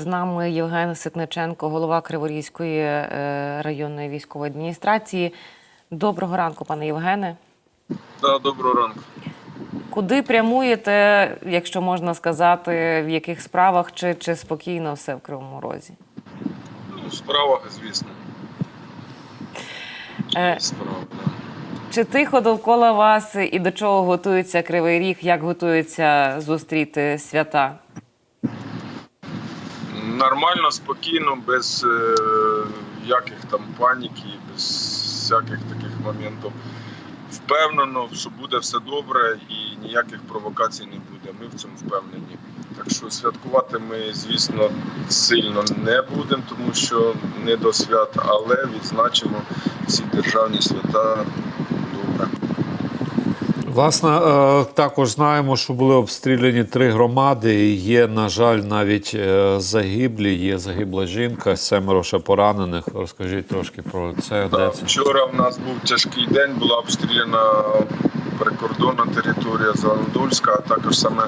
З нами Євген Ситниченко, голова Криворізької е, районної військової адміністрації. Доброго ранку, пане Євгене. Да, доброго ранку. Куди прямуєте, якщо можна сказати, в яких справах чи, чи спокійно все в Кривому Розі? Ну, в справах, звісно. Е, Справа, да. Чи тихо довкола вас і до чого готується Кривий Ріг? Як готується зустріти свята? Нормально, спокійно, без е, яких там паніки, без всяких таких моментів. Впевнено, що буде все добре і ніяких провокацій не буде. Ми в цьому впевнені. Так що святкувати ми, звісно, сильно не будемо, тому що не до свят, але відзначимо всі державні свята добре. Власне, е, також знаємо, що були обстріляні три громади. і Є, на жаль, навіть е, загиблі. Є загибла жінка, семеро ще поранених. Розкажіть трошки про це. Де це? Вчора в нас був тяжкий день, була обстріляна прикордонна територія Зеленодольська, а також саме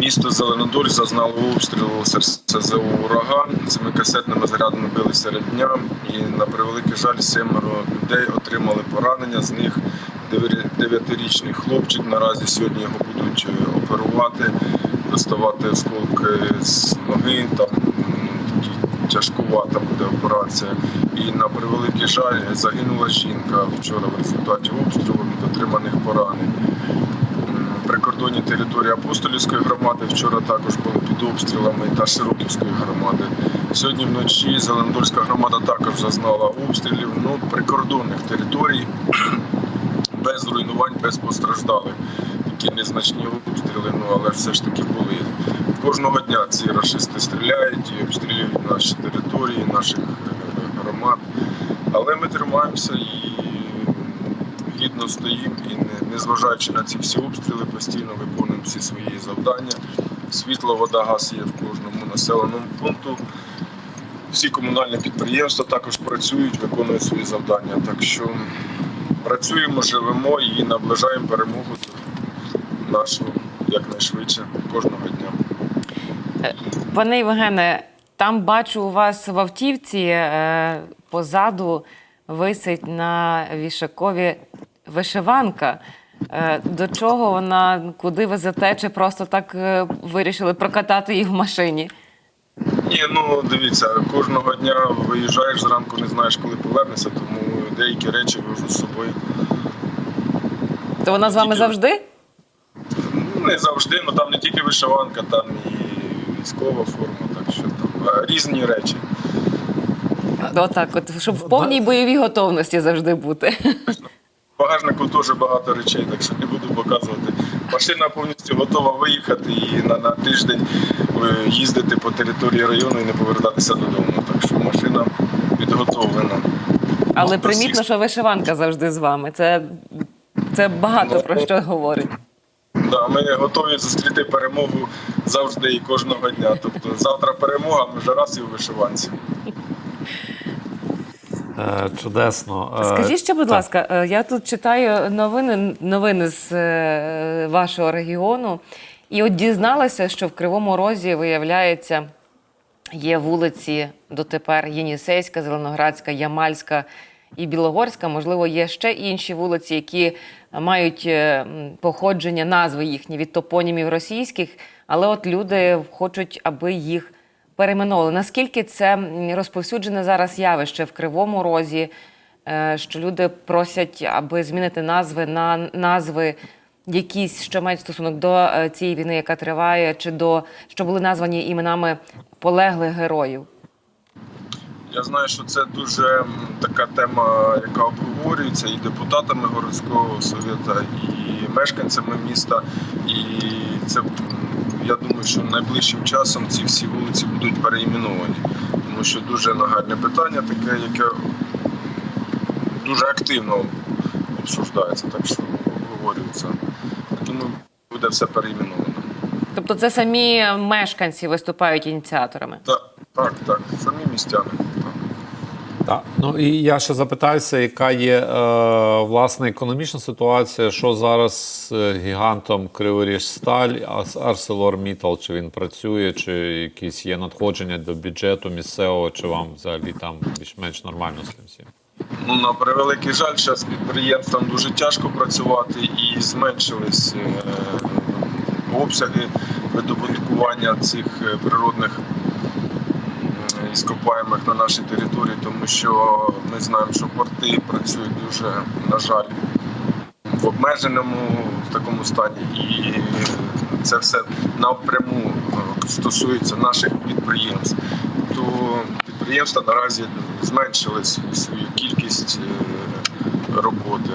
місто Зеленодоль зазнало обстрілу СЗО ураган. Цими касетними зарядами били серед дня. І на превеликий жаль, семеро людей отримали поранення. З них дев'яти- дев'ятирічний хлопчик. Наразі сьогодні його будуть е, оперувати, доставати осколки з ноги. Там тяжкувата буде операція. І на превеликий жаль загинула жінка вчора в результаті обстрілу від отриманих поранень. Прикордонні території Апостолівської громади вчора також були під обстрілами та Широківської громади. Сьогодні вночі Зелендольська громада також зазнала обстрілів. Ну, прикордонних територій без руйнувань, без постраждалих. Такі незначні обстріли, ну але все ж таки були. Кожного дня ці рашисти стріляють і обстрілюють наші території, наших е, громад. Але ми тримаємося і гідно стоїмо і не- незважаючи на ці всі обстріли, постійно виконуємо всі свої завдання. Світло, вода, газ є в кожному населеному пункту. Всі комунальні підприємства також працюють, виконують свої завдання. Так що працюємо, живемо і наближаємо перемогу нашу якнайшвидше кожного дня. Пане Євгене, там бачу у вас в автівці е, позаду висить на вішакові вишиванка. Е, до чого вона, куди везете, чи просто так е, вирішили прокатати її в машині? Ні, ну дивіться, кожного дня виїжджаєш зранку, не знаєш, коли повернешся, тому деякі речі вожу з собою. То вона з вами Тільки- завжди? Ну, не завжди, ну там не тільки вишиванка, там і військова форма, так що там різні речі. Отак, от, щоб в повній бойовій готовності завжди бути. В багажнику теж багато речей, так що не буду показувати. Машина повністю готова виїхати і на, на тиждень е, їздити по території району і не повертатися додому. Так що машина підготовлена. Але Ну, примітно, всіх- що вишиванка завжди з вами. Це, це багато Ну, про що говорить. Да, ми готові зустріти перемогу завжди і кожного дня. Тобто завтра перемога, ми вже раз і у вишиванці. Е, Чудесно. Е, Скажіть ще, будь так. ласка, е, я тут читаю новини, новини з вашого регіону, і от дізналася, що в Кривому Розі, виявляється, є вулиці дотепер Єнісейська, Зеленоградська, Ямальська і Білогорська. Можливо, є ще інші вулиці, які мають е, походження, назви їхні від топонімів російських, але от люди хочуть, аби їх перейменовували. Наскільки це розповсюджене зараз явище в Кривому Розі, е, що люди просять, аби змінити назви на назви якісь, що мають стосунок до е, цієї війни, яка триває, чи до що були названі іменами полеглих героїв? Я знаю, що це дуже така тема, яка обговорюється і депутатами городського совєта, і мешканцями міста. І це я думаю, що найближчим часом ці всі вулиці будуть переіменовані, тому що дуже нагальне питання, таке, яке дуже активно обсуждається, так що обговорюється. Думаю, буде все переіменовано. Тобто, це самі мешканці виступають ініціаторами. Так, так, так, самі містяни. Так. Так. Ну і я ще запитаюся, яка є е, власне економічна ситуація, що зараз з е, гігантом Криворіжсталь, ArcelorMittal, чи він працює, чи якісь є надходження до бюджету місцевого, чи вам взагалі там більш-менш нормально з цим всім? Ну, на превеликий жаль, зараз підприємствам дуже тяжко працювати і зменшились е, обсяги видобуткування цих е, природних м, іскопаємих на нашій території, тому що ми знаємо, що порти працюють дуже, на жаль, в обмеженому в такому стані, і це все напряму е, стосується наших підприємств. То підприємства наразі зменшили свою кількість е, роботи.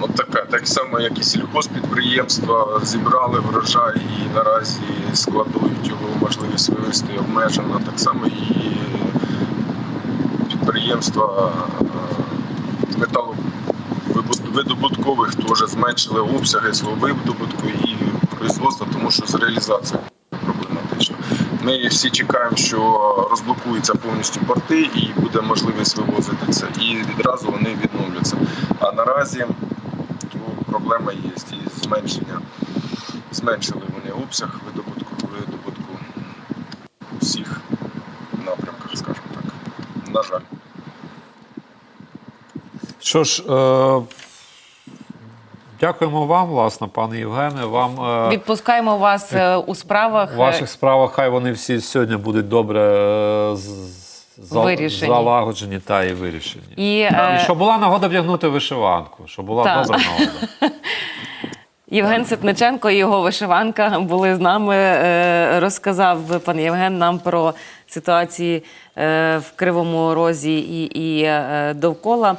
От така, так само, як і сільхозпідприємства зібрали врожай і наразі складують його можливість вивезти обмежено. Так само і підприємства е, металовидобуткових теж зменшили обсяги свого видобутку і производства, тому що з реалізацією. Ми всі чекаємо, що розблокуються повністю порти і буде можливість вивозити це, і відразу вони відновляться. А наразі то проблема є і зменшення. Зменшили вони обсяг видобутку видобутку всіх напрямках, скажімо так. На жаль. Що ж, е, дякуємо вам, власне, пане Євгене. Вам е, Відпускаємо вас е, у справах. в ваших справах хай вони всі сьогодні будуть добре е, Вирішені. залагоджені та і вирішені. І, І е, щоб була нагода вдягнути вишиванку, щоб була Так. добра нагода. Євген Ситниченко і його вишиванка були з нами. Е, Розказав пан Євген нам про ситуації е, в Кривому Розі і, і е, довкола.